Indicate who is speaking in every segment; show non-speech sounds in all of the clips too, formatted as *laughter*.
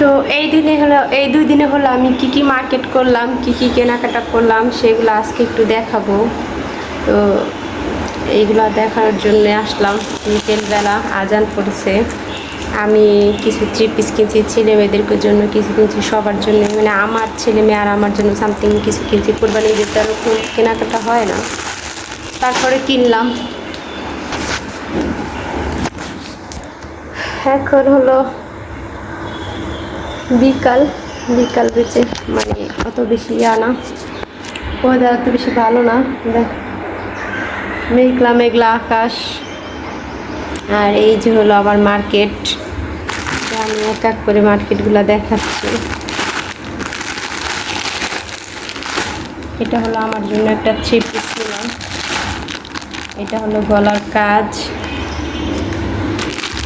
Speaker 1: তো এই দিনে হলো, এই দুই দিনে হলো আমি কি কি মার্কেট করলাম, কি কি কেনাকাটা করলাম, সেগুলো আজকে একটু দেখাবো। তো এইগুলো দেখার জন্য আসলাম। বিকেলবেলা আজান পড়েছে। আমি কিছু থ্রি পিস কিনছি, ছেলে মেয়েদের জন্য কিছু কিনছি, সবার জন্য। মানে আমার ছেলে মেয়ে আর আমার জন্য সামথিং কিছু কিনছি। কোরবানি দিতে আর ওরকম কেনাকাটা হয় না। তারপরে কিনলাম। এখন হলো বিকাল বিকাল বেঁচে মানে অত বেশি ইয়া না। ওয়েদার অত বেশি ভালো না মেঘলা মেঘলা আকাশ। আর এই যে হলো আবার মার্কেট। আমি এক এক করে মার্কেটগুলো দেখাচ্ছি। এটা হলো আমার জন্য একটা পিস নিলাম এটা হলো গলার কাজ।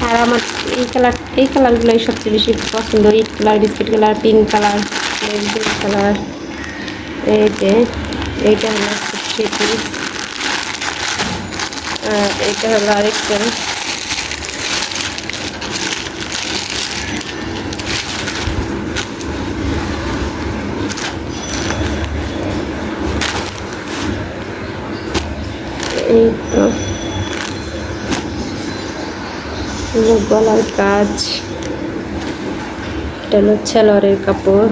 Speaker 1: আর আমার এই কালার এই কালারগুলোই সবচেয়ে বেশি পছন্দ। ইট colour biscuit colour pink colour blue colour এই যে, এইটা হলো আর এটা হলো আরেকটা। এই তো। গলার কাজ। এটা হলো ছেলরের কাপড়,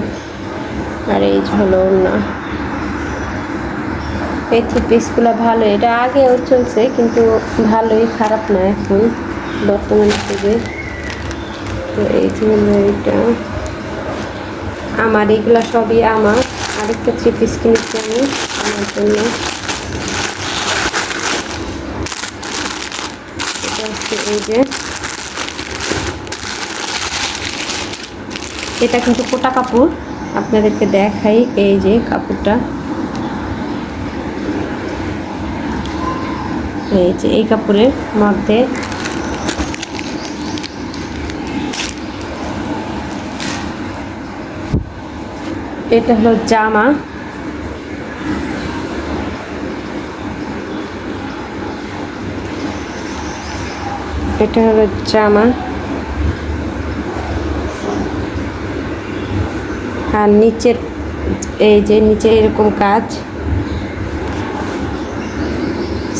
Speaker 1: আর এই হলো না এই থ্রি পিসগুলো ভালো এটা আগেও চলছে, কিন্তু ভালোই, খারাপ না এখন, বর্তমান যুগে। তো এই হলো এটা। আমার এগুলো সবই আমার। আরেকটা থ্রি পিস কিনেছি আমি, আমার জন্য। এই যে। এটা কিন্তু কোটা কাপড়। আপনাদেরকে দেখাই এই যে কাপড়টা। এই যে এই কাপড়ের মধ্যে। এটা হলো জামা। এটা হলো জামা। আর নিচের, এই যে নিচে এরকম কাজ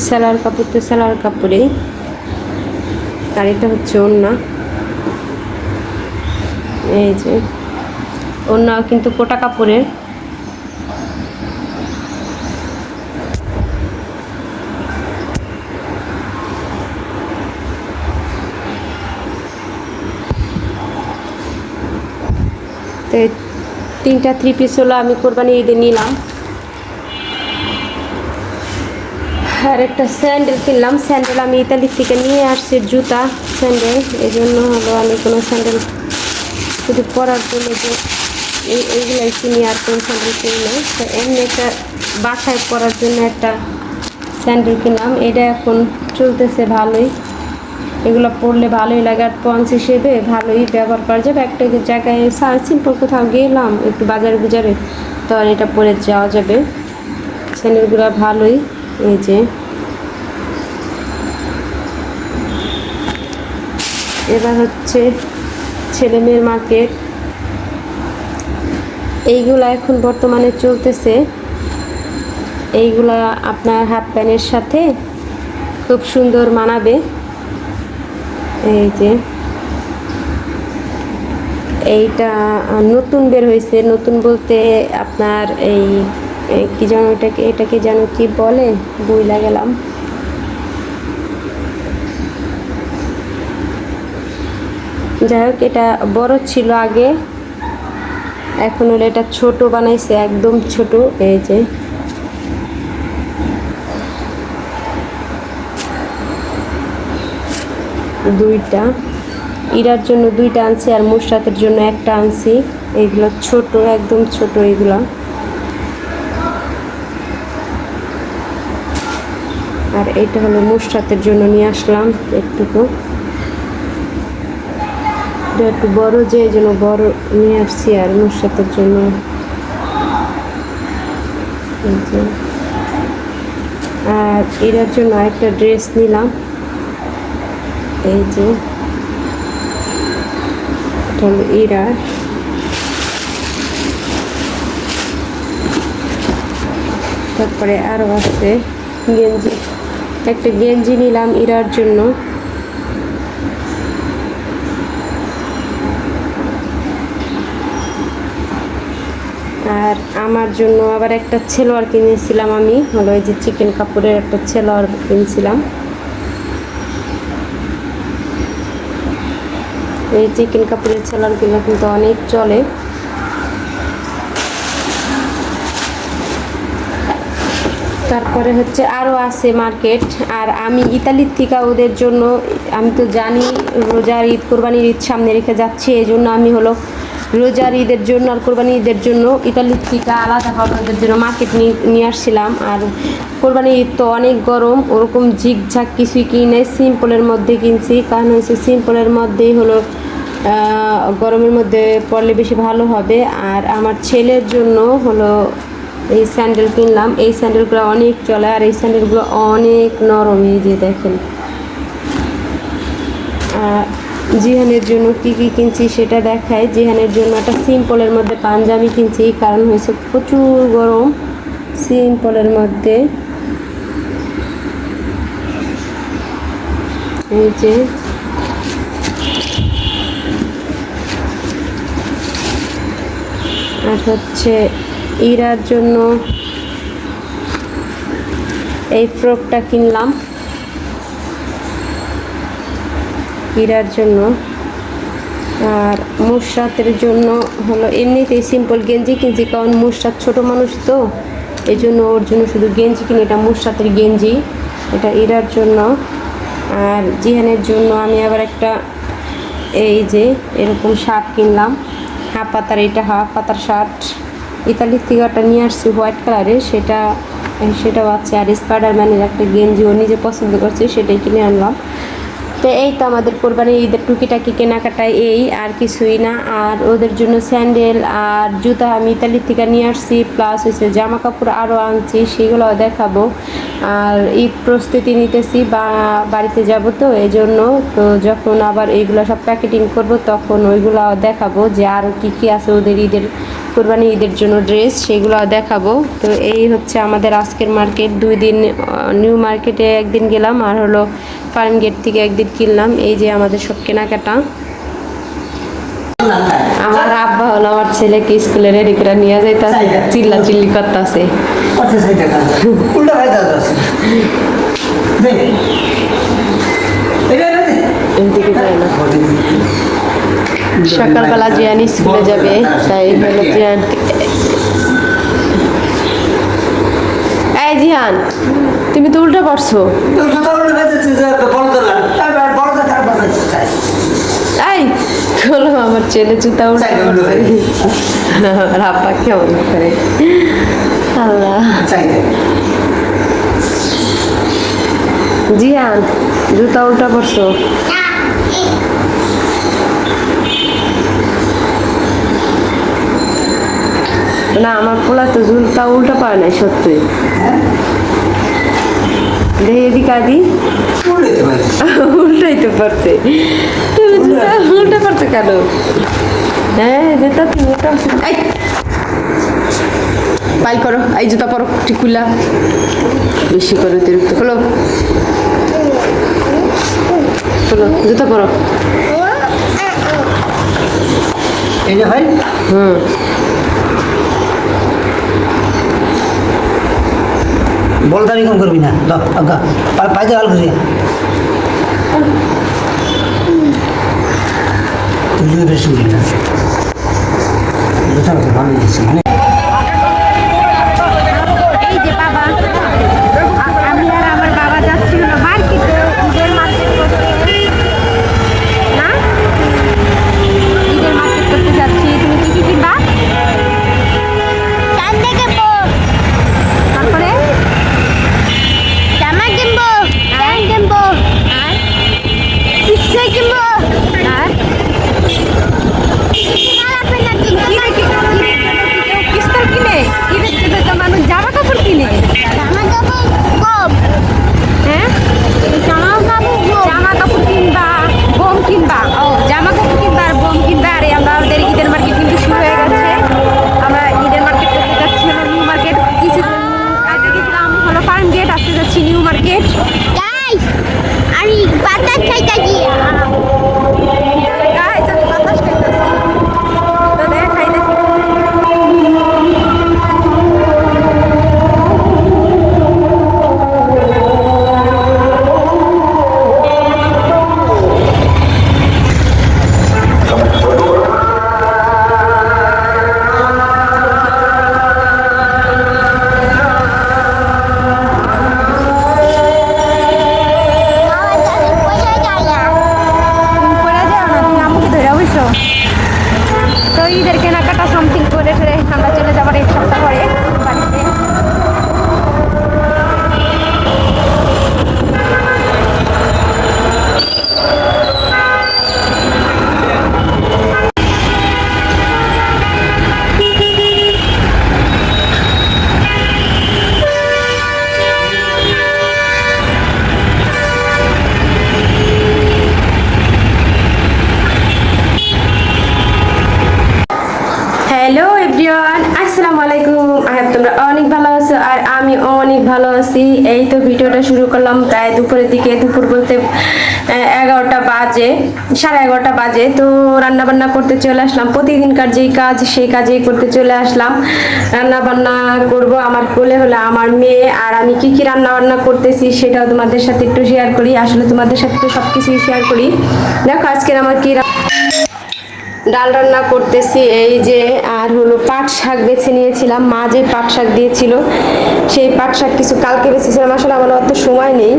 Speaker 1: সেলার কাপড় তো সেলার কাপড়েই। আর এটা হচ্ছে ওড়না। এই যে অন্য কিন্তু কোটা কাপড়ের তো এই তিনটা থ্রি পিস হলো, আমি কোরবানি ঈদে নিলাম। আর একটা স্যান্ডেল কিনলাম। স্যান্ডেল আমি ইতালি থেকে নিয়ে আসছি, জুতা, স্যান্ডেল। এই জন্য হলো আমি কোনো স্যান্ডেল শুধু পরার জন্য যে এই, এইগুলাই কিনি, আর কোন স্যান্ডেল কিনি তো এমনি একটা বাসায় পরার জন্য একটা স্যান্ডেল কিনলাম। এটা এখন চলতেছে ভালোই। এগুলো পরলে ভালোই লাগে আর পঞ্চ হিসেবে ভালোই ব্যবহার করা যাবে। একটা জায়গায় সিম্পল কোথাও গেলাম, একটু বাজারে গুজারে, তো এটা পরে যাওয়া যাবে। স্যান্ডেলগুলো ভালোই, এই যে। এবার হচ্ছে ছেলে মেয়ের মার্কেট এইগুলা এখন বর্তমানে চলতেছে। এইগুলা আপনার হাফ প্যান্টের সাথে খুব সুন্দর মানাবে। এই যে এইটা নতুন বের হয়েছে। নতুন বলতে আপনার এই কি যেন এটাকে এটাকে যেন কি বলে? বইলা গেলাম। যাই হোক, এটা বড় ছিল আগে। এখন হলো এটা ছোট বানাইছে, একদম ছোট। এই যে। দুইটা। ইরার জন্য দুইটা আনছি আর মুশরাতের জন্য একটা আনছি। এইগুলো ছোট, একদম ছোট এইগুলা আর এটা হলো মুশরাতের জন্য নিয়ে আসলাম একটুকু। এটা একটু বড় যে, এই জন্য বড় নিয়ে আসছি আর মুশরাতের জন্য। আর এটার জন্য একটা ড্রেস নিলাম। এই যে এটা ইরা তারপরে আরও আছে গেঞ্জি। একটা গেঞ্জি নিলাম ইরার জন্য। আর আমার জন্য আবার একটা ছেলোয়ার কিনেছিলাম আমি, হলো এই যে চিকেন কাপড়ের একটা ছেলোয়ার কিনেছিলাম। এই চিকেন কাপড়ের ছেলোয়ারগুলো কিন্তু অনেক চলে। তারপরে হচ্ছে আরও আছে মার্কেট, আর আমি ইতালির থেকে ওদের জন্য, আমি তো জানি রোজার ঈদ, কোরবানির ঈদ সামনে রেখে যাচ্ছি, এই জন্য আমি হলো রোজার ঈদের জন্য আর কোরবানি ঈদের জন্য ইতালির থেকে আলাদাভাবে ওদের জন্য। মার্কেট নিয়ে আসছিলাম আর কোরবানি ঈদ তো অনেক গরম, ওরকম ঝিকঝাক কিছুই কিনে সিম্পলের মধ্যে কিনছি, কারণ হচ্ছে সিম্পলের মধ্যেই হলো গরমের মধ্যে পড়লে বেশি ভালো হবে। আর আমার ছেলের জন্য হলো এই স্যান্ডেল কিনলাম। এই স্যান্ডেলগুলো অনেক চলে আর এই স্যান্ডেলগুলো অনেক নরম এই যে দেখেন। জিহানের জন্য কি কি কিনছি সেটা দেখায়। জিহানের জন্য একটা সিম্পলের মধ্যে পাঞ্জাবি কিনছি, কারণ হয়েছে প্রচুর গরম। সিম্পলের মধ্যে এই যে আর হচ্ছে ইরার জন্য এই ফ্রকটা কিনলাম। ইরার জন্য। আর মুশরাতের জন্য হলো এমনিতেই সিম্পল গেঞ্জি কিনছি, কারণ মুশরাত ছোট মানুষ তো এই জন্য ওর জন্য শুধু গেঞ্জি কিনি, এটা মুশরাতের গেঞ্জি, এটা ইরার জন্য। আর জিহানের জন্য আমি আবার একটা এই যে এরকম শার্ট কিনলাম, হাফ পাতার, এটা হাফ পাতার শার্ট। ইতালির থেকে একটা নিয়ে আসছি, হোয়াইট কালারের, সেটা, সেটাও আছে। আর স্পাইডারম্যানের একটা গেঞ্জি ও নিজে পছন্দ করছে, সেটাই কিনে আনলাম। তো এই তো আমাদের কোরবানির ঈদের টুকিটাকি কেনাকাটায় এই আর কিছুই না। আর ওদের জন্য স্যান্ডেল আর জুতা আমি ইতালির থেকে নিয়ে আসছি প্লাস হচ্ছে জামা কাপড় আরও আনছি, সেগুলো দেখাবো। আর ঈদ প্রস্তুতি নিতেছি, বা বাড়িতে যাব তো এই জন্য তো যখন আবার এইগুলো সব প্যাকেটিং করব, তখন ওইগুলো দেখাবো যে আর কী কী আছে ওদের ঈদের, কোরবানি ঈদের জন্য ড্রেস, সেগুলো দেখাবো। তো এই হচ্ছে আমাদের আজকের মার্কেট। দুই দিন নিউ মার্কেটে একদিন গেলাম, আর হলো ফার্ম গেট থেকে একদিন কিনলাম এই যে আমাদের সব কেনাকাটা। আমার আব্বা হলো আমার ছেলেকে স্কুলে রেডি করে নিয়ে যাইতাছে চিল্লা চিল্লি করতেছে। সকালবেলা জিয়ান স্কুলে যাবে তাই হলো জিয়ান এই জিয়ান তুমি তো উল্টা পড়ছো
Speaker 2: তো জুতা উল্টা ফায়দা আছে, যে বড় দরকার। তারপর বড় দরকার, বড় দরকার।
Speaker 1: এই হলো আমার ছেলে জুতা আমার আব্বা কেমন করে আল্লাহ। জিয়ান জুতা উল্টা পড়ছো না আমার পোলা তো জুতা উল্টা পারে নাই সত্যি
Speaker 2: হ্যাঁ?
Speaker 1: দেখি এদিকে আদি *laughs*
Speaker 2: উল্টাইতে
Speaker 1: পারছে। তুমি জুতা উল্টা। পারছ কেন? হ্যাঁ জুতা তুমি উল্টা। পাইল করো এই জুতা পরো খুললা বেশি করো অতিরিক্ত। খোলো। খোলো জুতা পরো।
Speaker 2: এই যে ভাই।
Speaker 1: হুম।
Speaker 2: বলদারি কম করবি না। পাইতে ভালো করি তুই করি না। ভালো
Speaker 1: সাড়ে এগারোটা বাজে, তো রান্না বান্না করতে চলে আসলাম। প্রতিদিনকার যেই কাজ, সেই কাজেই করতে চলে আসলাম। রান্না বান্না করব আমার কোলে হলো আমার মেয়ে, আর আমি কি কি রান্না বান্না করতেছি সেটাও তোমাদের সাথে একটু শেয়ার করি। আসলে তোমাদের সাথে তো সব কিছুই শেয়ার করি। দেখো আজকের আমার কী ডাল রান্না করতেছি, এই যে, আর হলো পাট শাক বেছে নিয়েছিলাম। মা যে পাট শাক দিয়েছিল, সেই পাট শাক কিছু কালকে বেছেছিলাম। আসলে আমার অত সময় নেই।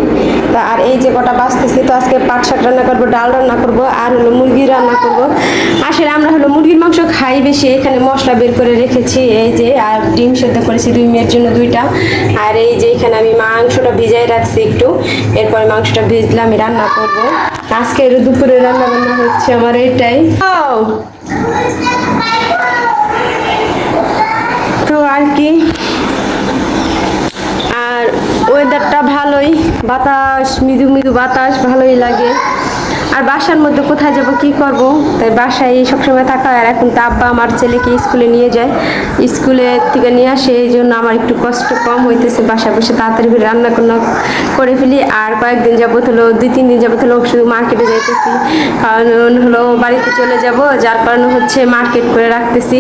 Speaker 1: তা আর এই যে কটা বাঁচতেছি, তো আজকে পাট শাক রান্না করব, ডাল রান্না করব, আর হলো মুরগি রান্না করব। আসলে আমরা হলো মুরগির মাংস খাই বেশি, এখানে মশলা বের করে রেখেছি। এই যে, আর ডিম সেদ্ধ করেছি দুই মেয়ের জন্য দুইটা। আর এই যে, এখানে আমি মাংসটা ভিজাই রাখছি একটু। এরপরে মাংসটা ভিজলে আমি রান্না করব। আজকে দুপুরে রান্না বান্না হচ্ছে আমার এটাই। তো আর কি? আর ওয়েদারটা ভালোই, বাতাস, মৃদু মৃদু বাতাস, ভালোই লাগে। আর বাসার মধ্যে কোথায় যাব, কি করব? তাই বাসায় সবসময় থাকা। আর এখন তো আব্বা আমার ছেলেকে স্কুলে নিয়ে যায়। স্কুলে থেকে নিয়ে আসে, এই জন্য আমার একটু কষ্ট কম হইতেছে। বাসায় বসে তাড়াতাড়ি করে রান্না টান্না করে ফেলি। আর কয়েকদিন যাবত হলো, দুই, তিন দিন যাবত হলো, শুধু মার্কেটে যাইতেছি। কারণ হলো বাড়িতে চলে যাব, যার কারণে হচ্ছে মার্কেট করে রাখতেছি।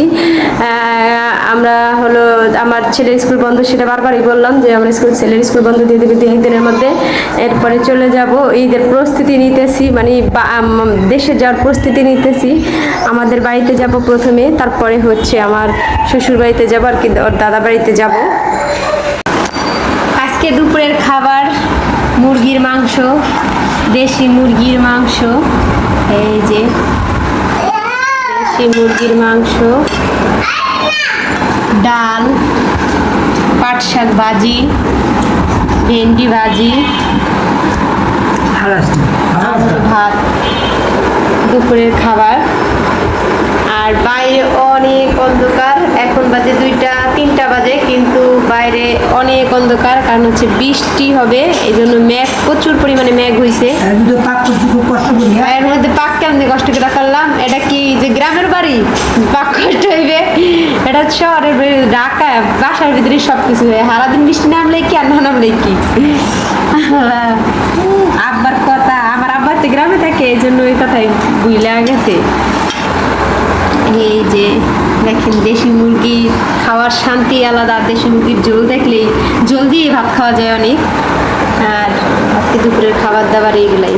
Speaker 1: আমরা হলো আমার ছেলের স্কুল বন্ধ, সেটা বারবারই বললাম যে আমার স্কুল ছেলের স্কুল বন্ধ দিয়ে দেবে দু মধ্যে। এরপরে চলে যাব। ঈদের প্রস্তুতি নিতেছি মানে দেশে যাওয়ার প্রস্তুতি নিতেছি। আমাদের বাড়িতে যাব প্রথমে, তারপরে হচ্ছে আমার শ্বশুর বাড়িতে যাব আর কি, ওর দাদা বাড়িতে যাব। আজকে দুপুরের খাবার, মুরগির মাংস, দেশি মুরগির মাংস, এই যে দেশি মুরগির মাংস, ডাল, পাট শাক ভাজি, ভেন্ডি ভাজি। ভাত দুপুরের খাবার। আর বাইরে অনেক অন্ধকার এখন বাজে দুইটা তিনটা বাজে কিন্তু বাইরে অনেক অন্ধকার কারণ হচ্ছে বৃষ্টি হবে এই জন্য মেঘ প্রচুর পরিমাণে মেঘ হয়েছে
Speaker 2: হ্যাঁ
Speaker 1: এর মধ্যে পাক কেমন কষ্ট করে করলাম? এটা কি যে গ্রামের বাড়ি? পাক কষ্ট হইবে? এটা শহরের বাড়ি, ঢাকা বাসার ভিতরে সব কিছু হয় সারাদিন বৃষ্টি নামলে কি আর না নামলে কি? আব্বার কথা আমার আব্বার তো গ্রামে থাকে এই জন্য ওই কথাই বুঝলে গেছে। এই যে দেখেন, দেশি মুরগি খাওয়ার শান্তি আলাদা, দেশি মুরগির ঝোল দেখলেই জল ভাত খাওয়া যায় অনেক। আর আজকে দুপুরের খাবার দাবার এইগুলাই।